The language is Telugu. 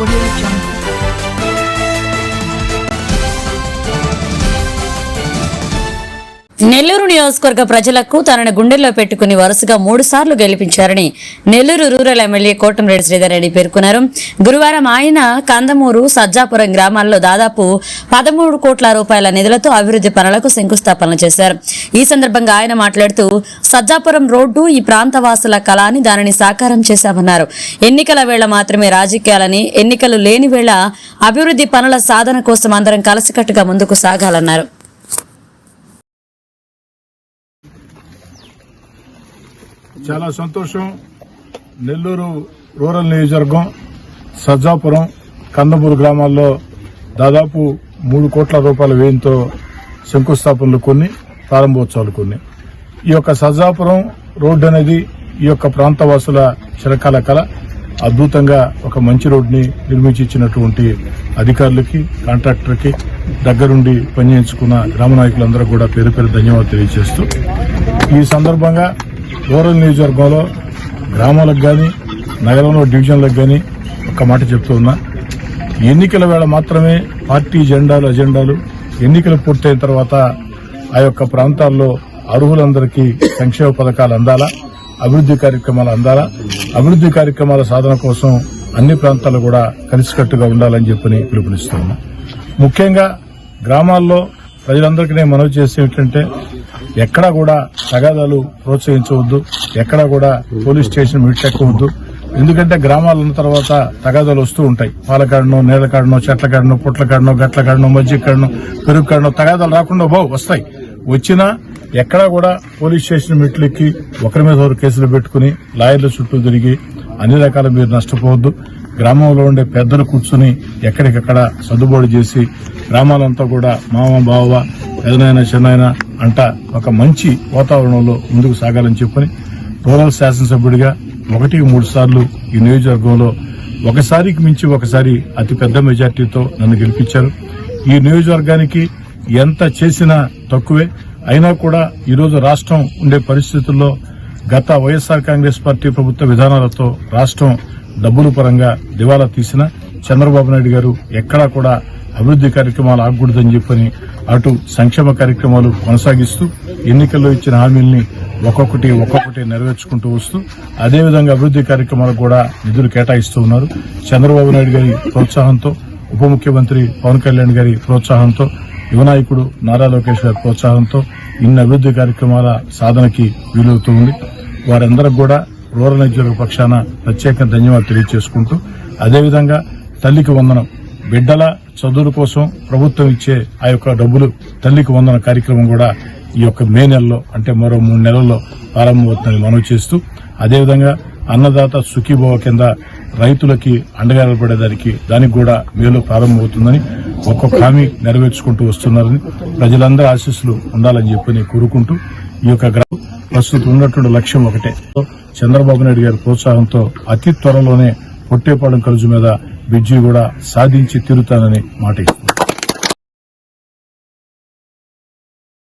我也这。నెల్లూరు నియోజకవర్గ ప్రజలకు తనను గుండెల్లో పెట్టుకుని వరుసగా మూడు సార్లు గెలిపించారని నెల్లూరు రూరల్ ఎమ్మెల్యే కోటంరెడ్డి శ్రీధర్ రెడ్డి పేర్కొన్నారు. గురువారం ఆయన కందమూరు సజ్జాపురం గ్రామాల్లో దాదాపు పదమూడు కోట్ల రూపాయల నిధులతో అభివృద్ధి పనులకు శంకుస్థాపన చేశారు. ఈ సందర్భంగా ఆయన మాట్లాడుతూ సజ్జాపురం రోడ్డు ఈ ప్రాంత వాసుల కళ అని దానిని సాకారం చేశామన్నారు. ఎన్నికల వేళ మాత్రమే రాజకీయాలని ఎన్నికలు లేని వేళ అభివృద్ధి పనుల సాధన కోసం అందరం కలిసికట్టుగా ముందుకు సాగాలన్నారు. చాలా సంతోషం. నెల్లూరు రూరల్ నియోజకవర్గం సజ్జాపురం కందమూరు గ్రామాల్లో దాదాపు మూడు కోట్ల రూపాయల వ్యయంతో శంకుస్థాపనలు కొన్ని ప్రారంభోత్సవాలు కొన్ని. ఈ యొక్క సజ్జాపురం రోడ్డు అనేది ఈ యొక్క ప్రాంతవాసుల చిరకాల కళ. అద్భుతంగా ఒక మంచి రోడ్డుని నిర్మించి ఇచ్చినటువంటి అధికారులకి కాంట్రాక్టర్కి దగ్గరుండి పనిచేయించుకున్న గ్రామ నాయకులందరూ కూడా పేరు పేరు ధన్యవాదాలు తెలియజేస్తూ. ఈ సందర్భంగా రూరల్ నియోజకవర్గంలో గ్రామాలకు కానీ నగరంలో డివిజన్లకు కానీ ఒక మాట చెప్తూ ఉన్నా. ఎన్నికల వేళ మాత్రమే పార్టీ జెండాలు అజెండాలు ఎన్నికలు పూర్తయిన తర్వాత ఆ యొక్క ప్రాంతాల్లో అర్హులందరికీ సంక్షేమ పథకాలు అందాలా అభివృద్ది కార్యక్రమాలు అందాలా అభివృద్ది కార్యక్రమాల సాధన కోసం అన్ని ప్రాంతాలు కూడా కలిసికట్టుగా ఉండాలని చెప్పని పిలుపునిస్తున్నాం. ముఖ్యంగా గ్రామాల్లో ప్రజలందరికీ నేను మనవి చేసేటంటే ఎక్కడా కూడా తగాదాలు ప్రోత్సహించవద్దు. ఎక్కడా కూడా పోలీస్ స్టేషన్ మిట్టెక్కవద్దు ఎందుకంటే గ్రామాలు ఉన్న తర్వాత తగాదాలు వస్తూ ఉంటాయి. పాలకాడనో నీళ్ళకాడనో చెట్ల కాడనో పుట్ల కాడనో గట్ల కాడనో మజ్జిగ కాడనో పెరుగు కాడనో తగాదాలు రాకుండా బావు వస్తాయి. వచ్చినా ఎక్కడా కూడా పోలీస్ స్టేషన్ మెట్లెక్కి ఒకరి మీద ఒకరు కేసులు పెట్టుకుని లాయర్ల చుట్టూ తిరిగి అన్ని రకాల మీరు నష్టపోవద్దు. గ్రామంలో ఉండే పెద్దలు కూర్చుని ఎక్కడికక్కడ సర్దుబాటు చేసి గ్రామాలంతా కూడా మామ బావ పెదనాయన చిన్నాయన అంట ఒక మంచి వాతావరణంలో ముందుకు సాగాలని చెప్పని రూరల్ శాసనసభ్యుడిగా ఒకటి మూడు సార్లు ఈ నియోజకవర్గంలో ఒకసారికి మించి ఒకసారి అతి పెద్ద మెజార్టీతో నన్ను గెలిపించారు. ఈ నియోజకవర్గానికి ఎంత చేసినా తక్కువే. అయినా కూడా ఈరోజు రాష్ట్రం ఉండే పరిస్థితుల్లో గత వైఎస్ఆర్ కాంగ్రెస్ పార్టీ ప్రభుత్వ విధానాలతో రాష్ట్రం డబ్బుల పరంగా దివాలా తీసిన చంద్రబాబు నాయుడు గారు ఎక్కడా కూడా అభివృద్ది కార్యక్రమాలు ఆగకూడదని చెప్పని అటు సంక్షేమ కార్యక్రమాలు కొనసాగిస్తూ ఎన్నికల్లో ఇచ్చిన హామీల్ని ఒక్కొక్కటి ఒక్కొక్కటి నెరవేర్చుకుంటూ వస్తూ అదేవిధంగా అభివృద్ది కార్యక్రమాలకు కూడా నిధులు కేటాయిస్తూ ఉన్నారు. చంద్రబాబు నాయుడు గారి ప్రోత్సాహంతో ఉప ముఖ్యమంత్రి పవన్ కళ్యాణ్ గారి ప్రోత్సాహంతో యువనాయకుడు నారా లోకేష్ గారి ప్రోత్సాహంతో ఇన్ని అభివృద్ది కార్యక్రమాల సాధనకి వీలవుతూ ఉంది. వారందరికి కూడా రూరల్ నియోజకవర్గ పక్షాన ప్రత్యేక ధన్యవాదాలు తెలియజేసుకుంటూ అదేవిధంగా తల్లికి వందనం బిడ్డల చదువుల కోసం ప్రభుత్వం ఇచ్చే ఆ యొక్క డబ్బులు తల్లికి వందన కార్యక్రమం కూడా ఈ యొక్క మే నెలలో అంటే మరో మూడు నెలల్లో ప్రారంభమవుతుందని మనవి చేస్తూ అదేవిధంగా అన్నదాత సుఖీభవ కింద రైతులకి అండగా నిలబడేదానికి దానికి కూడా మేలు ప్రారంభమవుతుందని ఒక్కొక్క హామీ నెరవేర్చుకుంటూ వస్తున్నారని ప్రజలందరి ఆశీస్సులు ఉండాలని చెప్పి కోరుకుంటూ ఈ యొక్క గ్రామం ప్రస్తుతం ఉన్నటువంటి లక్ష్యం ఒకటే. చంద్రబాబు నాయుడు గారి ప్రోత్సాహంతో అతి త్వరలోనే పొట్టేపాలెం కలుజు మీద బ్రిడ్జి కూడా సాధించి తీరుతానని మాట